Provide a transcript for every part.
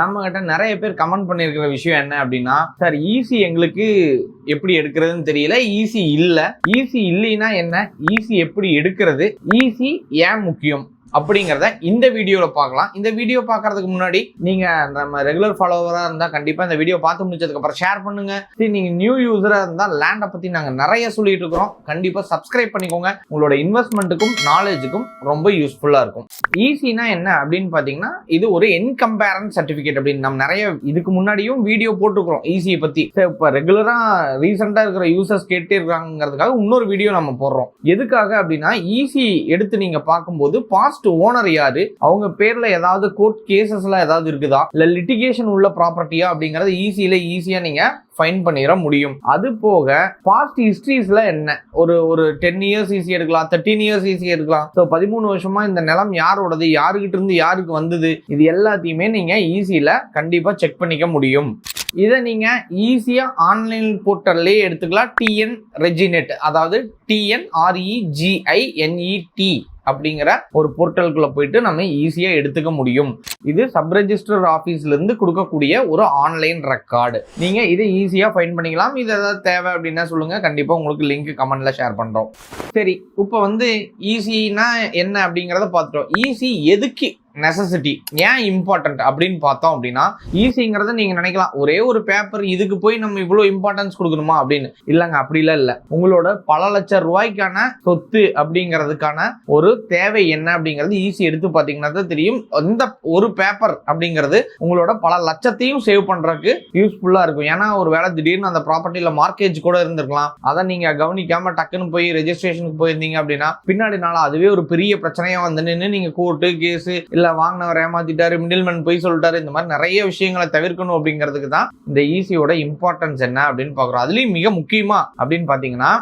நம்ம கிட்ட நிறைய பேர் கமெண்ட் பண்ணியிருக்கிற விஷயம் என்ன அப்படின்னா சார் ஈஸி எங்களுக்கு எப்படி எடுக்கிறதுன்னு தெரியல. ஈஸி இல்லை. ஈஸி இல்லைன்னா என்ன? ஈஸி எப்படி எடுக்கிறது? ஈஸி ஏன் முக்கியம்? அப்படிங்கிறத இந்த வீடியோவில் பார்க்கலாம். இந்த வீடியோ பார்க்கறதுக்கு முன்னாடி நீங்கள் நம்ம ரெகுலர் ஃபாலோவராக இருந்தால் கண்டிப்பாக இந்த வீடியோ பார்த்து முடிச்சதுக்கப்புறம் ஷேர் பண்ணுங்கள் சரி நீங்கள் நியூ யூஸராக இருந்தால் லேண்டை பற்றி நாங்கள் நிறைய சொல்லிட்டு இருக்கிறோம். கண்டிப்பாக சப்ஸ்கிரைப் பண்ணிக்கோங்க. உங்களோட இன்வெஸ்ட்மெண்ட்டுக்கும் நாலேஜுக்கும் ரொம்ப யூஸ்ஃபுல்லாக இருக்கும். ஈஸினா என்ன அப்படின்னு பார்த்தீங்கன்னா இது ஒரு என்கம்பேரன் சர்டிஃபிகேட் அப்படின்னு நம்ம நிறைய இதுக்கு முன்னாடியும் வீடியோ போட்டுக்கிறோம் ஈஸியை பற்றி இப்போ ரெகுலராக ரீசெண்டாக இருக்கிற யூசர்ஸ் கேட்டே இருக்காங்கிறதுக்காக இன்னொரு வீடியோ நம்ம போடுறோம். எதுக்காக அப்படின்னா ஈஸி எடுத்து நீங்கள் பார்க்கும்போது பாஸ்ட் ஓனர் யாரு? அவங்க பேர்ல ஏதாவது கோர்ட் கேசஸ்ல ஏதாவது இருக்குதா? இல்ல லிட்டிகேஷன் உள்ள ப்ராப்பர்ட்டியா அப்படிங்கறது ஈஸியில ஈஸியா நீங்க ஃபைன் பண்ணிட முடியும். அது போக பாஸ்ட் ஹிஸ்ட்ரிஸ்ல என்ன? ஒரு ஒரு டென் இயர்ஸ் ஈஸி எடுக்கலாம் தேர்ட்டீன் இயர்ஸ் ஈஸி எடுக்கலாம். ஸோ பதிமூணு வருஷமா இந்த நிலம் யாரோடது? யாருக்கிட்ட இருந்து யாருக்கு வந்தது? இது எல்லாத்தையுமே நீங்க ஈஸியில கண்டிப்பா செக் பண்ணிக்க முடியும். இதை நீங்க ஈஸியா ஆன்லைன் போர்ட்டல்லே எடுத்துக்கலாம். டிஎன் ரெஜினெட் அதாவது டிஎன்ஆர்இஜிஐஎன்இடி அப்படிங்கிற ஒரு போர்ட்டலுக்குள்ளே போயிட்டு நம்ம ஈஸியாக எடுத்துக்க முடியும். இது சப்ரெஜிஸ்டர் ஆஃபீஸ்லேருந்து கொடுக்கக்கூடிய ஒரு ஆன்லைன் ரெக்கார்டு நீங்கள் இதை ஈஸியாக ஃபைன் பண்ணிக்கலாம். இது ஏதாவது தேவை அப்படின்னா சொல்லுங்கள் கண்டிப்பாக உங்களுக்கு லிங்க் கமெண்டில் ஷேர் பண்ணுறோம் சரி இப்போ வந்து ஈஸினா என்ன அப்படிங்கிறத பார்த்துட்டோம். ஈஸி எதுக்கு? நெசசிட்டி ஏன் இம்பார்ட்டன்ட் அப்படின்னு பார்த்தோம் அப்படின்னா ஈஸிங்கிறத நீங்க நினைக்கலாம். ஒரே ஒரு பேப்பர் இதுக்கு போய் நம்ம இவ்வளோ இம்பார்ட்டன்ஸ் கொடுக்கணுமா அப்படின்னு. இல்லைங்க அப்படிலாம் இல்லை. உங்களோட பல லட்சம் ரூபாய்க்கான சொத்து அப்படிங்கிறதுக்கான ஒரு தேவை என்ன அப்படிங்கிறது ஈஸி எடுத்து பார்த்தீங்கன்னா தான் தெரியும். இந்த ஒரு பேப்பர் அப்படிங்கிறது உங்களோட பல லட்சத்தையும் சேவ் பண்றதுக்கு யூஸ்ஃபுல்லாக இருக்கும். ஏன்னா ஒரு வேளை திடீர்னு அந்த ப்ராப்பர்ட்டியில் மார்க்கேஜ் கூட இருந்திருக்கலாம். அதை நீங்க கவனிக்காம டக்குன்னு போய் ரெஜிஸ்ட்ரேஷனுக்கு போயிருந்தீங்க அப்படின்னா பின்னாடி நாளாக அதுவே ஒரு பெரிய பிரச்சனையா வந்து நின்று நீங்க கோர்ட்டு கேஸ் இல்ல வாங்கினவர் ஏமாத்திட்டாரு மிடில்மேன் போய் சொல்லிட்டாரு இந்த மாதிரி நிறைய விஷயங்களை தவிர்க்கணும் அப்படிங்கிறதுக்கு தான் இந்த ஈசியோட இம்பார்ட்டன்ஸ் என்ன அப்படின்னு பாக்குறோம் அதுலயும் மிக முக்கியமா அப்படின்னு பாத்தீங்கன்னா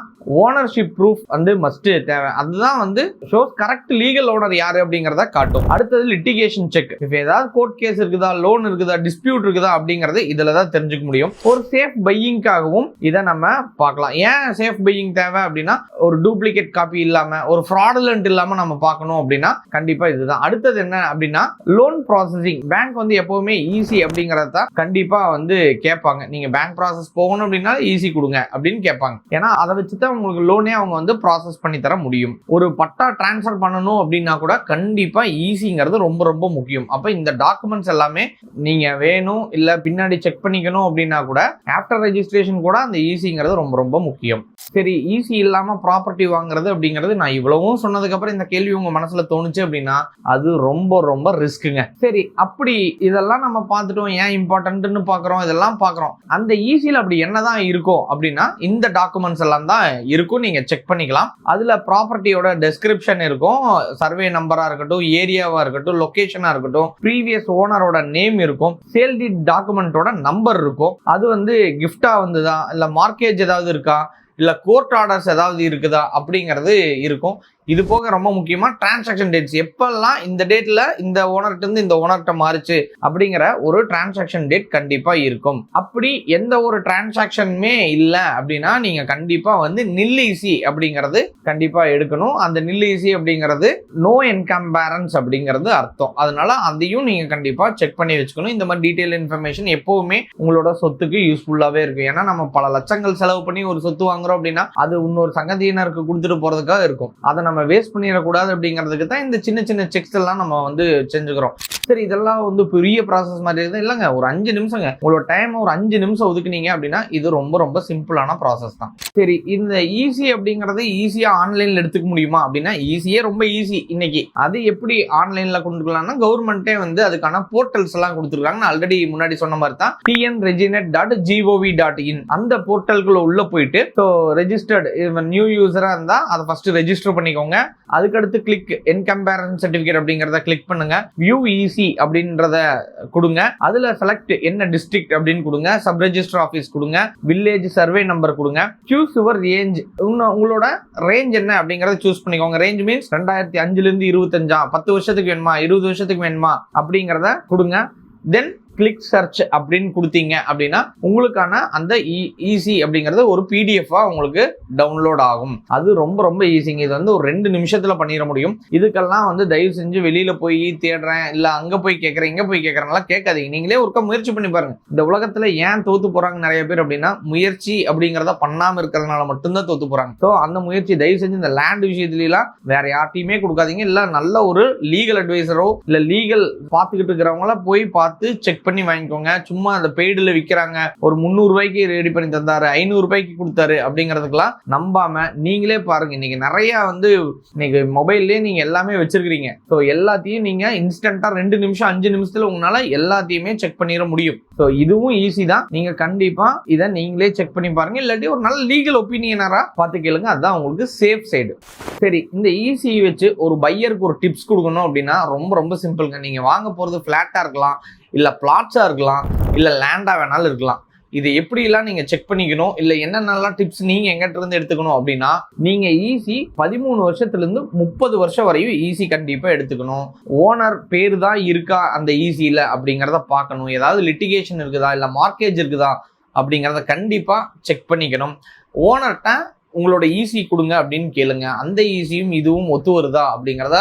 ஓனர்ஷிப் ப்ரூஃப் வந்து மஸ்ட் தேவை. அதுதான் வந்து ஷோஸ் கரெக்ட் லீகல் ஓனர் யாரு அப்படிங்கிறத காட்டும். அடுத்தது லிட்டிகேஷன் செக் இப்போ ஏதாவது கோர்ட் கேஸ் இருக்குதா லோன் இருக்குதா டிஸ்பியூட் இருக்குதா அப்படிங்கிறது இதுல தான் தெரிஞ்சுக்க முடியும். ஒரு சேஃப் பையிங்காகவும் இதை நம்ம பார்க்கலாம். ஏன் சேஃப் பையிங் தேவை அப்படின்னா ஒரு டூப்ளிகேட் காப்பி இல்லாம ஒரு ஃப்ராடுலண்ட் இல்லாம நம்ம பார்க்கணும் அப்படின்னா கண்டிப்பா இதுதான். அடுத்தது என்ன அப்படின்னா லோன் ப்ராசஸிங் பேங்க் வந்து எப்பவுமே ஈஸி அப்படிங்கறத கண்டிப்பாக கண்டிப்பா வந்து கேட்பாங்க. நீங்க பேங்க் ப்ராசஸ் போகணும் அப்படின்னா ஈஸி கொடுங்க அப்படின்னு கேட்பாங்க. ஏன்னா அதை வச்சு தான் உங்களுக்கு லோனே அவங்க வந்து ப்ராசஸ் பண்ணி தர முடியும். ஒரு பட்டா டிரான்ஸ்ஃபர் பண்ணணும் அப்படின்னா கூட கண்டிப்பாக ஈஸிங்கிறது ரொம்ப ரொம்ப முக்கியம். அப்போ இந்த டாக்குமெண்ட்ஸ் எல்லாமே நீங்கள் வேணும் இல்லை பின்னாடி செக் பண்ணிக்கணும் அப்படின்னா கூட ஆஃப்டர் ரெஜிஸ்ட்ரேஷன் கூட அந்த ஈஸிங்கிறது ரொம்ப ரொம்ப முக்கியம். சரி ஈஸி இல்லாமல் ப்ராப்பர்ட்டி வாங்குறது அப்படிங்கிறது நான் இவ்வளவும் சொன்னதுக்கப்புறம் இந்த கேள்வி உங்கள் மனசில் தோணுச்சு அப்படின்னா அது ரொம்ப ரொம்ப ரிஸ்க்குங்க சரி அப்படி இதெல்லாம் நம்ம பார்த்துட்டோம். ஏன் இம்பார்ட்டன்ட்னு பார்க்குறோம். இதெல்லாம் பார்க்குறோம். அந்த ஈஸியில் அப்படி என்னதான் இருக்கும் அப்படின்னா இந்த டாக்குமெண்ட்ஸ் எல்லாம் தான் இருக்கும். நீங்கள் செக் பண்ணிக்கலாம். அதில் ப்ராப்பர்ட்டியோட டெஸ்கிரிப்ஷன் இருக்கும். சர்வே நம்பராக இருக்கட்டும் ஏரியாவாக இருக்கட்டும் லொக்கேஷனாக இருக்கட்டும் ப்ரீவியஸ் ஓனரோட நேம் இருக்கும். சேல் டீட் டாக்குமெண்ட்டோட நம்பர் இருக்கும். அது வந்து கிஃப்டாக வந்ததா? இல்லை மார்க்கேஜ் ஏதாவது இருக்கா? இல்லை கோர்ட் ஆர்டர்ஸ் ஏதாவது இருக்குதா? அப்படிங்கிறது இருக்கும். இது போக ரொம்ப முக்கியமா டிரான்சாக்ஷன் டேட்ஸ் எப்பெல்லாம் இந்த டேட்ல இந்த ஓனர்கிட்ட இருந்து இந்த ஓனர்கிட்ட மாறுச்சு அப்படிங்கிற ஒரு டிரான்சாக்ஷன் டேட் கண்டிப்பா இருக்கும். அப்படி எந்த ஒரு டிரான்சாக்ஷனுமே இல்லை அப்படின்னா நீங்க கண்டிப்பா வந்து நில்லிசி அப்படிங்கிறது கண்டிப்பா எடுக்கணும். அந்த நில்லிசி அப்படிங்கிறது நோ என்கம்பேரன்ஸ் அப்படிங்கிறது அர்த்தம். அதனால அதையும் நீங்க கண்டிப்பா செக் பண்ணி வச்சுக்கணும். இந்த மாதிரி டீட்டெயில் இன்ஃபர்மேஷன் எப்பவுமே உங்களோட சொத்துக்கு யூஸ்ஃபுல்லாவே இருக்கும். ஏன்னா நம்ம பல லட்சங்கள் செலவு பண்ணி ஒரு சொத்து வாங்குறோம் அப்படின்னா அது இன்னொரு சங்கதியினருக்கு கொடுத்துட்டு போறதுக்காக இருக்கும். அதை நம்ம நம்ம வேஸ்ட் பண்ணிடக்கூடாது அப்படிங்கிறதுக்கு தான் இந்த சின்ன சின்ன செக்ஸ் எல்லாம் நம்ம வந்து செஞ்சுக்கிறோம். சரி இதெல்லாம் வந்து பெரிய ப்ராசஸ் மாதிரி இருக்குது? இல்லைங்க ஒரு அஞ்சு நிமிஷங்க. உங்களோட டைம் ஒரு அஞ்சு நிமிஷம் ஒதுக்குனீங்க அப்படின்னா இது ரொம்ப ரொம்ப சிம்பிளான ப்ராசஸ் தான். சரி இந்த ஈஸி அப்படிங்கிறது ஈஸியாக ஆன்லைனில் எடுத்துக்க முடியுமா அப்படின்னா ஈஸியே ரொம்ப ஈஸி இன்னைக்கு. அது எப்படி ஆன்லைனில் கொண்டுக்கலாம்னா கவர்மெண்ட்டே வந்து அதுக்கான போர்ட்டல்ஸ் எல்லாம் கொடுத்துருக்காங்க. நான் ஆல்ரெடி முன்னாடி சொன்ன மாதிரி தான் TN reginet dot gov dot in அந்த போர்ட்டலுக்குள்ள உள்ள போயிட்டு ஸோ ரெஜிஸ்டர்டு நியூ யூஸராக இருந்தால் அதை ஃபர்ஸ்ட் ரெஜிஸ்டர் பண்ணிக்கோங்க. அதுக்கடுத்து கிளிக் என்கம்பேரன் சர்டிஃபிகேட் அப்படிங்கிறத கிளிக் பண்ணுங்க. வியூ ஈஸி அப்படின்றத கொடுங்க. அதுல செலக்ட் என்ன டிஸ்ட்ரிக்ட் அப்படின்னு கொடுங்க. சப் ரெஜிஸ்டர் ஆஃபீஸ் கொடுங்க. வில்லேஜ் சர்வே நம்பர் கொடுங்க. சூஸ் யுவர் ரேஞ்ச் உங்களோட ரேஞ்ச் என்ன அப்படிங்கறத சூஸ் பண்ணிக்கோங்க. ரேஞ்ச் மீன்ஸ் ரெண்டாயிரத்தி அஞ்சுல இருந்து இருபத்தஞ்சா? பத்து வருஷத்துக்கு வேணுமா? இருபது வருஷத்துக்கு வேணுமா? அப்படிங்கிறத கொடுங்க. தென் கிளிக் சர்ச் அப்படின்னு கொடுத்தீங்க அப்படின்னா உங்களுக்கான அந்த e, ஈஸி அப்படிங்கிறது ஒரு பிடிஎஃபா உங்களுக்கு டவுன்லோட் ஆகும். அது ரொம்ப ரொம்ப ஈஸிங்க இது வந்து ஒரு ரெண்டு நிமிஷத்துல பண்ணிட முடியும். இதுக்கெல்லாம் வந்து தயவு செஞ்சு வெளியில போய் தேடுறேன் இல்ல அங்க போய் கேட்கறேன் இங்க போய் கேட்கறேன்லாம் கேட்காதீங்க. நீங்களே ஒருக்க முயற்சி பண்ணி பாருங்க. இந்த உலகத்துல ஏன் தோத்து போறாங்க நிறைய பேர் அப்படின்னா முயற்சி அப்படிங்கிறத பண்ணாம இருக்கிறதுனால மட்டும்தான் தோத்து போறாங்க. ஸோ அந்த முயற்சி தயவு செஞ்சு இந்த லேண்ட் விஷயத்துலாம் வேற யார்ட்டையுமே கொடுக்காதீங்க. இல்ல நல்ல ஒரு லீகல் அட்வைசரோ இல்ல லீகல் பார்த்துக்கிட்டு இருக்கிறவங்கள போய் பார்த்து செக் பண்ணி வாங்கிக்கோங்க. சும்மா அந்த பெய்டில் விற்கிறாங்க ஒரு முந்நூறு ரூபாய்க்கு ரெடி பண்ணி தந்தாரு. ஐநூறு ரூபாய்க்கு கொடுத்தாரு அப்படிங்கிறதுக்கெல்லாம் நம்பாம நீங்களே பாருங்க. இன்றைக்கி நிறைய வந்து இன்னைக்கு மொபைல்லே நீங்க எல்லாமே வச்சிருக்கீங்க ஸோ எல்லாத்தையும் நீங்க இன்ஸ்டன்டா ரெண்டு நிமிஷம் அஞ்சு நிமிஷத்துல உங்களால எல்லாத்தையுமே செக் பண்ணிட முடியும். ஸோ இதுவும் ஈஸி தான். நீங்க கண்டிப்பா இதை நீங்களே செக் பண்ணி பாருங்க. இல்லாட்டி ஒரு நல்ல லீகல் ஒப்பீனியனரா பார்த்து கேளுங்க. அதுதான் உங்களுக்கு சேஃப் சைடு சரி இந்த ஈஸியை வச்சு ஒரு பையருக்கு ஒரு டிப்ஸ் கொடுக்கணும் அப்படின்னா ரொம்ப ரொம்ப சிம்பிள்ங்க நீங்க வாங்க போறது ஃபிளாட்டா இருக்கலாம். இல்லை பிளாட்ஸாக இருக்கலாம் இல்லை லேண்டாக வேணாலும் இருக்கலாம். இது எப்படிலாம் நீங்கள் செக் பண்ணிக்கணும் இல்லை என்னென்னலாம் டிப்ஸ் நீங்கள் எங்கிட்டருந்து எடுத்துக்கணும் அப்படின்னா நீங்கள் ஈஸி பதிமூணு வருஷத்துலேருந்து முப்பது வருஷம் வரையும் ஈஸி கண்டிப்பாக எடுத்துக்கணும். ஓனர் பேர் தான் இருக்கா அந்த ஈஸியில் அப்படிங்கிறத பார்க்கணும். ஏதாவது லிட்டிகேஷன் இருக்குதா இல்லை மார்க்கேஜ் இருக்குதா அப்படிங்கிறத கண்டிப்பாக செக் பண்ணிக்கணும். ஓனர்கிட்ட உங்களோட ஈஸி கொடுங்க அப்படின்னு கேளுங்க. அந்த ஈஸியும் இதுவும் ஒத்து வருதா அப்படிங்கிறத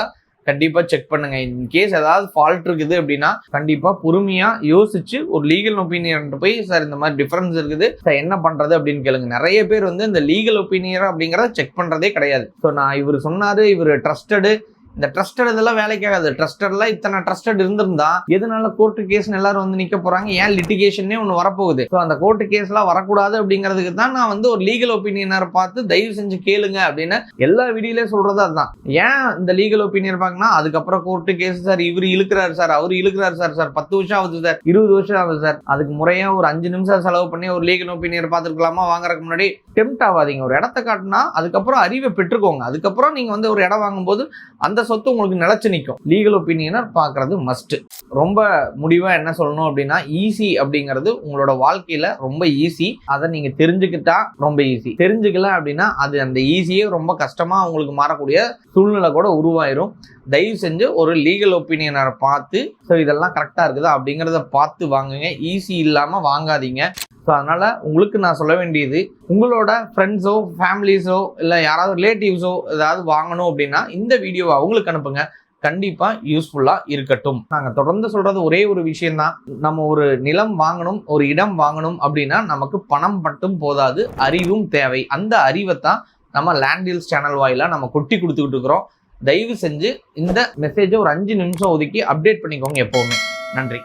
கண்டிப்பாக செக் பண்ணுங்க. இன் கேஸ் ஏதாவது ஃபால்ட் இருக்குது அப்படின்னா கண்டிப்பாக பொறுமையாக யோசிச்சு ஒரு லீகல் ஒப்பீனியன் போய் சார் இந்த மாதிரி டிஃபரன்ஸ் இருக்குது. சார் என்ன பண்ணுறது அப்படின்னு கேளுங்க. நிறைய பேர் வந்து இந்த லீகல் ஒப்பீனியர் அப்படிங்கிறத செக் பண்ணுறதே கிடையாது. ஸோ நான் இவர் சொன்னார் இவர் ட்ரஸ்டடு இந்த ட்ரஸ்டட் இதெல்லாம் வேலைக்கு ஆகாது. ட்ரஸ்டட்லாம் இத்தனை ட்ரஸ்டட் இருந்திருந்தா எதனால கோர்ட்டு கேஸ் எல்லாரும் வந்து நிக்க போறாங்க? ஏன் லிட்டிகேஷனே ஒன்று வரப்போகுது? ஸோ அந்த கோர்ட்டு கேஸ்லாம் வரக்கூடாது அப்படிங்கிறதுக்கு தான் நான் வந்து ஒரு லீகல் ஒப்பீனியனர் பார்த்து தயவு செஞ்சு கேளுங்க அப்படின்னு எல்லா வீடியோலயும் சொல்றது அதுதான். ஏன் இந்த லீகல் ஒப்பீனியன் பார்க்கனா அதுக்கப்புறம் கோர்ட்டு கேஸ் சார் இவர் இழுக்கிறாரு சார் அவர் இழுக்கிறாரு சார் சார் பத்து வருஷம் ஆகுது சார் இருபது வருஷம் ஆகுது சார் அதுக்கு முறையா ஒரு அஞ்சு நிமிஷம் செலவு பண்ணி ஒரு லீகல் ஒப்பீனியர் பார்த்துருக்கலாமா? வாங்குறதுக்கு முன்னாடி டெம்ட் ஆகாதீங்க. ஒரு இடத்த காட்டினா அதுக்கப்புறம் அறிவை பெற்றுக்கோங்க. அதுக்கப்புறம் நீங்க வந்து ஒரு இடம் வாங்கும்போது அந்த சொத்து உங்களுக்கு நிலச்சி நிற்கும் லீகல் ஒப்பீனியனை பார்க்கறது மஸ்ட் ரொம்ப முடிவாக என்ன சொல்லணும் அப்படின்னா ஈஸி அப்படிங்கிறது உங்களோட வாழ்க்கையில் ரொம்ப ஈஸி அதை நீங்கள் தெரிஞ்சுக்கிட்டா ரொம்ப ஈஸி தெரிஞ்சுக்கல அப்படின்னா அது அந்த ஈஸியே ரொம்ப கஷ்டமாக உங்களுக்கு மாறக்கூடிய சூழ்நிலை கூட உருவாயிரும். தயவு செஞ்சு ஒரு லீகல் ஒப்பீனியனை பார்த்து ஸோ இதெல்லாம் கரெக்டாக இருக்குதா? அப்படிங்கிறத பார்த்து வாங்குங்க. ஈஸி இல்லாமல் வாங்காதீங்க. ஸோ அதனால் உங்களுக்கு நான் சொல்ல வேண்டியது உங்களோட ஃப்ரெண்ட்ஸோ ஃபேமிலிஸோ இல்லை யாராவது ரிலேட்டிவ்ஸோ ஏதாவது வாங்கணும் அப்படின்னா இந்த வீடியோவை அவங்களுக்கு அனுப்புங்க. கண்டிப்பாக யூஸ்ஃபுல்லாக இருக்கட்டும். நாங்கள் தொடர்ந்து சொல்கிறது ஒரே ஒரு விஷயந்தான் நம்ம ஒரு நிலம் வாங்கணும் ஒரு இடம் வாங்கணும் அப்படின்னா நமக்கு பணம் மட்டும் போதாது அறிவும் தேவை. அந்த அறிவை தான் நம்ம லேண்ட் சேனல் வாயிலாக நம்ம கொட்டி கொடுத்துக்கிட்டு இருக்கிறோம். தயவு செஞ்சு இந்த மெசேஜை ஒரு அஞ்சு நிமிஷம் ஒதுக்கி அப்டேட் பண்ணிக்கோங்க எப்போவுமே. நன்றி.